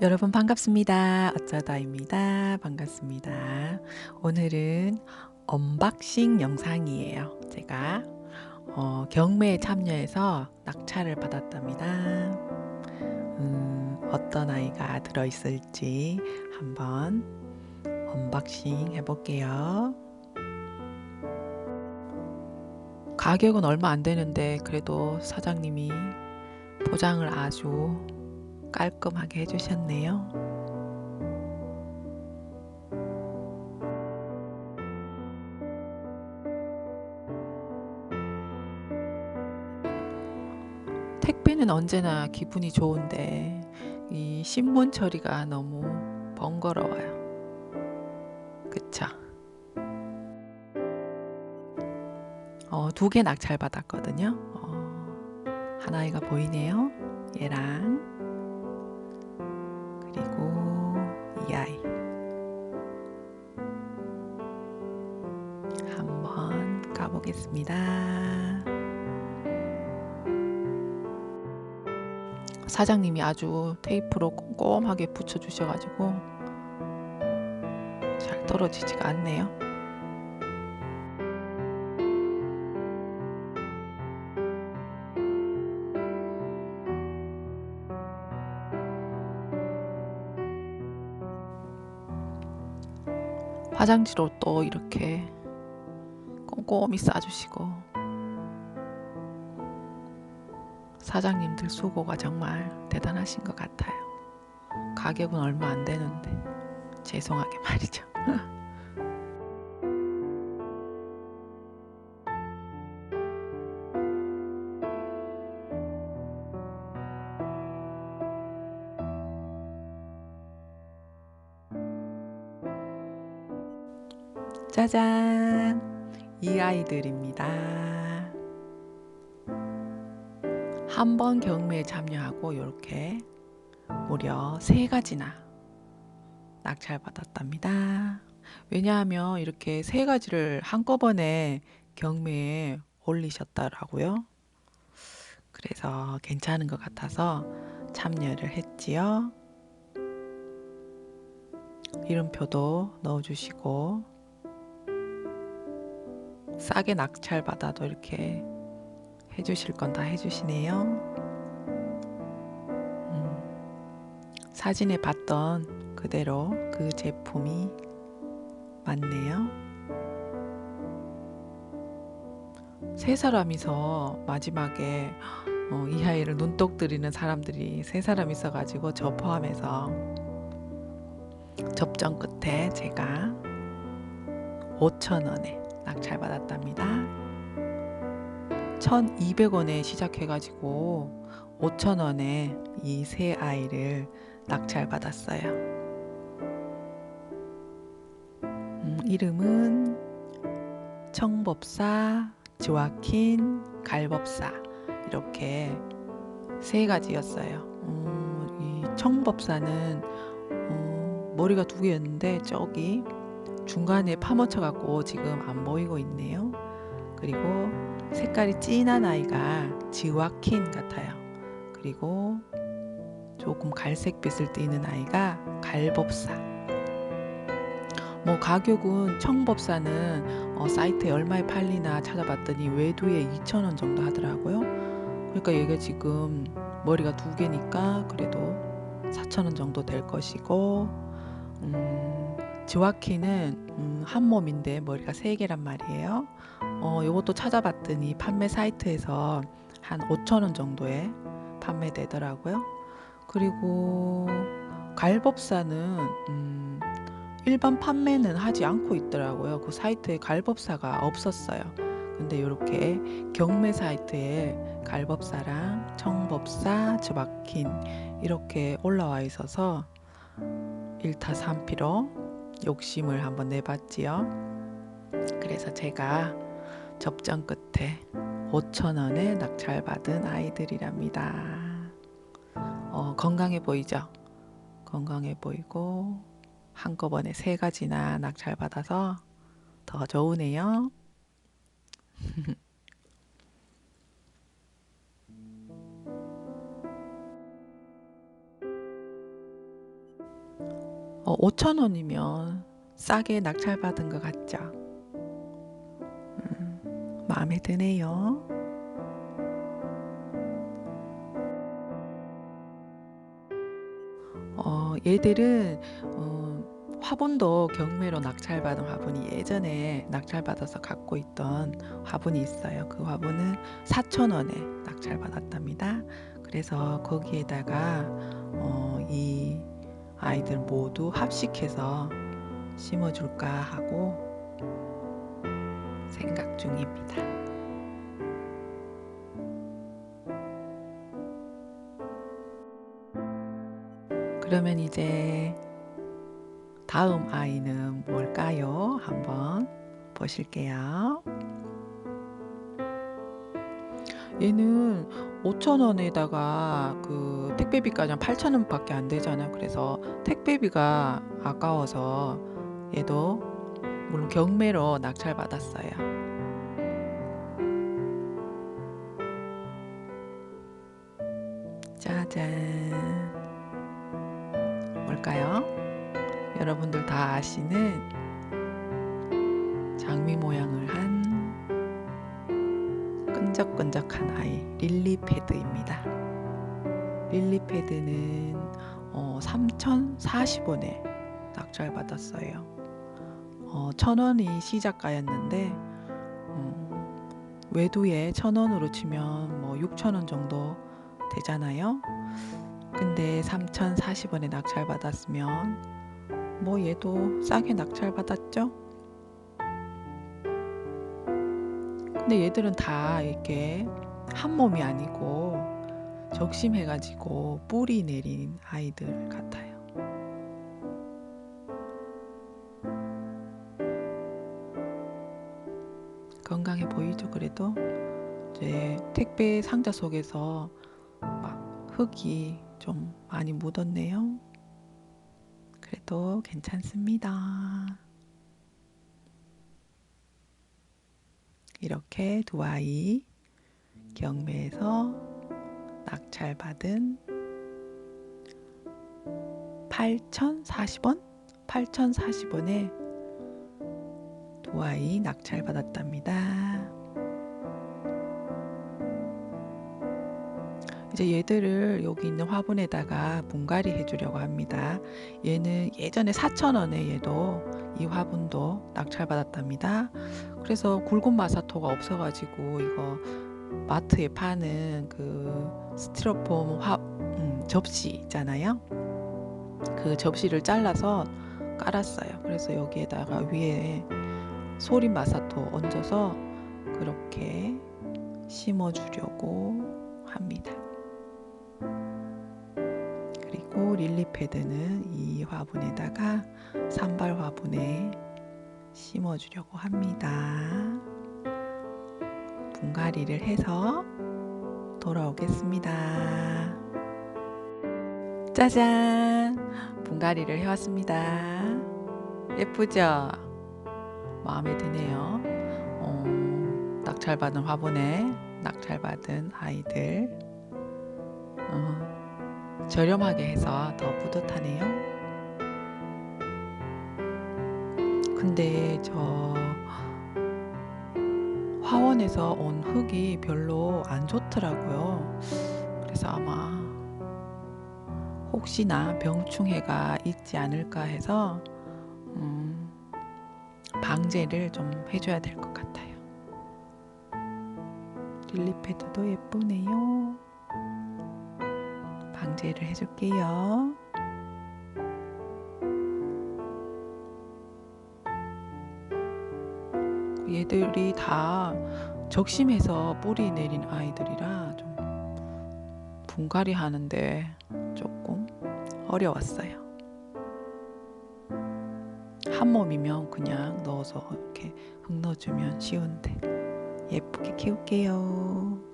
여러분 반갑습니다. 어쩌다입니다. 반갑습니다. 오늘은 언박싱 영상이에요. 제가 어, 경매에 참여해서 낙찰을 받았답니다. 음, 어떤 아이가 들어있을지 한번 언박싱 해볼게요. 가격은 얼마 안 되는데 그래도 사장님이 포장을 아주 깔끔하게 해주셨네요. 택배는 언제나 기분이 좋은데 이 신문 처리가 너무 번거로워요. 그쵸? 어, 두 개 낙찰 받았거든요. 어, 하나이가 보이네요. 얘랑 그리고 이 아이 한번 가보겠습니다. 사장님이 아주 테이프로 꼼꼼하게 붙여주셔가지고 잘 떨어지지가 않네요. 화장지로 또 이렇게 꼼꼼히 싸주시고 사장님들 수고가 정말 대단하신 것 같아요. 가격은 얼마 안 되는데 죄송하게 말이죠. 짜잔! 이 아이들입니다. 한 번 경매에 참여하고 이렇게 무려 세 가지나 낙찰 받았답니다. 왜냐하면 이렇게 세 가지를 한꺼번에 경매에 올리셨더라고요. 그래서 괜찮은 것 같아서 참여를 했지요. 이름표도 넣어주시고 싸게 낙찰 받아도 이렇게 해주실 건 다 해주시네요. 음, 사진에 봤던 그대로 그 제품이 맞네요. 세 사람이서 마지막에 어, 이 아이를 눈독 들이는 사람들이 세 사람 있어가지고 저 포함해서 접전 끝에 제가 5천 원에 낙찰 받았답니다. 1,200원에 시작해가지고 5,000원에 이 세 아이를 낙찰 받았어요. 음, 이름은 청법사, 조아킨, 갈법사 이렇게 세 가지였어요. 음, 이 청법사는 음, 머리가 두 개였는데 저기 중간에 파묻혀 갖고 지금 안 보이고 있네요. 그리고 색깔이 진한 아이가 지와킨 같아요. 그리고 조금 갈색빛을 띠는 아이가 갈법사. 뭐 가격은 청법사는 어, 사이트에 얼마에 팔리나 찾아봤더니 외두에 2,000원 정도 하더라고요. 그러니까 얘가 지금 머리가 두 개니까 그래도 4,000원 정도 될 것이고 음, 지와키는 음, 한 몸인데 머리가 세 개란 말이에요. 어, 이것도 찾아봤더니 판매 사이트에서 한 5천 원 정도에 판매되더라고요. 그리고 갈법사는 음, 일반 판매는 하지 않고 있더라고요. 그 사이트에 갈법사가 없었어요. 근데 이렇게 경매 사이트에 갈법사랑 청법사, 저박힌 이렇게 올라와 있어서 1타 3피로 욕심을 한번 내봤지요. 그래서 제가 접전 끝에 5천원에 낙찰받은 아이들이랍니다. 어, 건강해 보이죠? 건강해 보이고 한꺼번에 세 가지나 낙찰받아서 더 좋으네요. 어, 5천 원이면 싸게 낙찰받은 것 같죠? 음, 마음에 드네요. 어, 얘들은 어, 화분도 경매로 낙찰받은 화분이 예전에 낙찰받아서 갖고 있던 화분이 있어요. 그 화분은 4,000원에 낙찰받았답니다. 그래서 거기에다가 어, 이 아이들 모두 합식해서 심어줄까 하고 생각 중입니다. 그러면 이제 다음 아이는 뭘까요? 한번 보실게요. 얘는 5,000원에다가 그 택배비까지 한 8,000원 밖에 안 되잖아요. 그래서 택배비가 아까워서 얘도 물론 경매로 낙찰받았어요. 짜잔. 뭘까요? 여러분들 다 아시는 끈적끈적한 아이 릴리 패드입니다. 릴리 패드는 어, 3,040원에 낙찰받았어요. 어, 1,000원이 시작가였는데 음, 외도에 1,000원으로 치면 뭐 6,000원 정도 되잖아요. 근데 3,040원에 낙찰받았으면 뭐 얘도 싸게 낙찰받았죠? 근데 얘들은 다 이렇게 한 몸이 아니고 적심해가지고 뿌리 내린 아이들 같아요. 건강해 보이죠? 그래도 이제 택배 상자 속에서 막 흙이 좀 많이 묻었네요. 그래도 괜찮습니다. 이렇게 두 아이 경매에서 낙찰받은 8,040원? 8,040원에 두 아이 낙찰받았답니다. 이제 얘들을 여기 있는 화분에다가 분갈이 해주려고 합니다. 얘는 예전에 4,000원에 얘도 이 화분도 낙찰받았답니다. 그래서 굵은 마사토가 없어가지고 이거 마트에 파는 그 스티로폼 화, 음, 접시 있잖아요. 그 접시를 잘라서 깔았어요. 그래서 여기에다가 위에 소린 마사토 얹어서 그렇게 심어주려고 합니다. 그리고 릴리 패드는 이 화분에다가 산발 화분에 심어주려고 합니다. 분갈이를 해서 돌아오겠습니다. 짜잔! 분갈이를 해왔습니다. 예쁘죠? 마음에 드네요. 어, 낙찰받은 화분에 낙찰받은 아이들. 어, 저렴하게 해서 더 뿌듯하네요. 근데 저 화원에서 온 흙이 별로 안 좋더라고요. 그래서 아마 혹시나 병충해가 있지 않을까 해서 음, 방제를 좀 해줘야 될 것 같아요. 릴리패드도 예쁘네요. 방제를 해줄게요. 얘들이 다 적심해서 뿌리 내린 아이들이라 좀 분갈이 하는데 조금 어려웠어요. 한 몸이면 그냥 넣어서 이렇게 흙 넣어주면 쉬운데 예쁘게 키울게요.